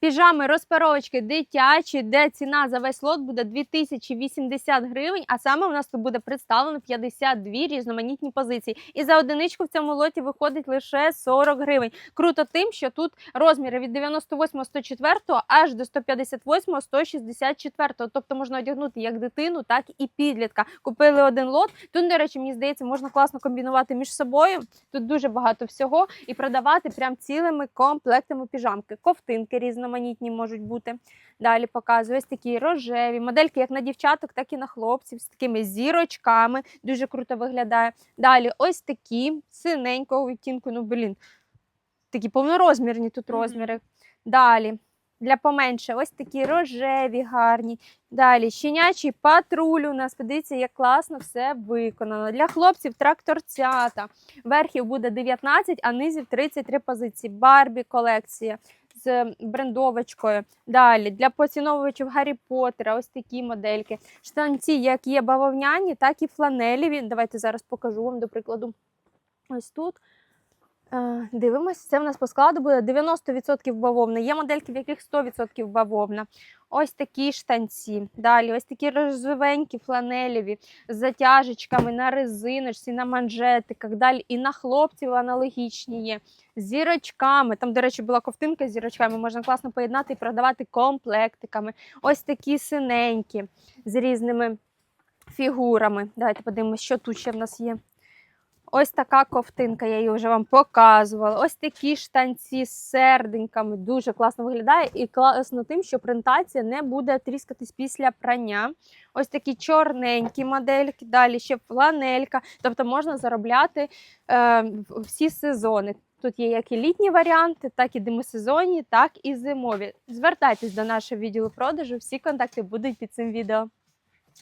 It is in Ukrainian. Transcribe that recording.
Піжами, розпаровочки дитячі, де ціна за весь лот буде 2080 гривень, а саме у нас тут буде представлено 52 різноманітні позиції. І за одиничку в цьому лоті виходить лише 40 гривень. Круто тим, що тут розміри від 98 104 аж до 158 164 Тобто можна одягнути як дитину, так і підлітка. Купили один лот. Тут, до речі, мені здається, можна класно комбінувати між собою. Тут дуже багато всього і продавати прям цілими комплектами піжамки. Ковтинки різноманітні можуть бути. Далі показую ось такі рожеві модельки, як на дівчаток, так і на хлопців з такими зірочками. Дуже круто виглядає. Далі ось такі синенького відтінку. Ну, блін, такі повнорозмірні тут розміри. Далі. Для поменше, ось такі рожеві, гарні. Далі щенячий патруль у нас. Подивіться, як класно все виконано. Для хлопців тракторцята. Верхів буде 19, а низів 33 позиції. Барбі колекція з брендовочкою. Далі для поціновувачів Гаррі Поттера, ось такі модельки. Штанці, як є бавовняні, так і фланеліві. Давайте зараз покажу вам, до прикладу. Ось тут. Дивимось, це в нас по складу буде 90% бавовна. Є модельки, в яких 100% бавовна. Ось такі штанці. Далі, ось такі розовенькі фланелеві з затяжечками на резиночці, на манжетиках. Далі і на хлопців аналогічні є. Зірочками. Там, до речі, була ковтинка з зірочками. Можна класно поєднати і продавати комплектиками. Ось такі синенькі з різними фігурами. Давайте подивимося, що тут ще в нас є. Ось така ковтинка, я її вже вам показувала. Ось такі штанці з серденьками. Дуже класно виглядає і класно тим, що принтація не буде тріскатись після прання. Ось такі чорненькі модельки, далі ще фланелька. Тобто можна заробляти е, всі сезони. Тут є як і літні варіанти, так і демосезонні, так і зимові. Звертайтесь до нашого відділу продажу. Всі контакти будуть під цим відео.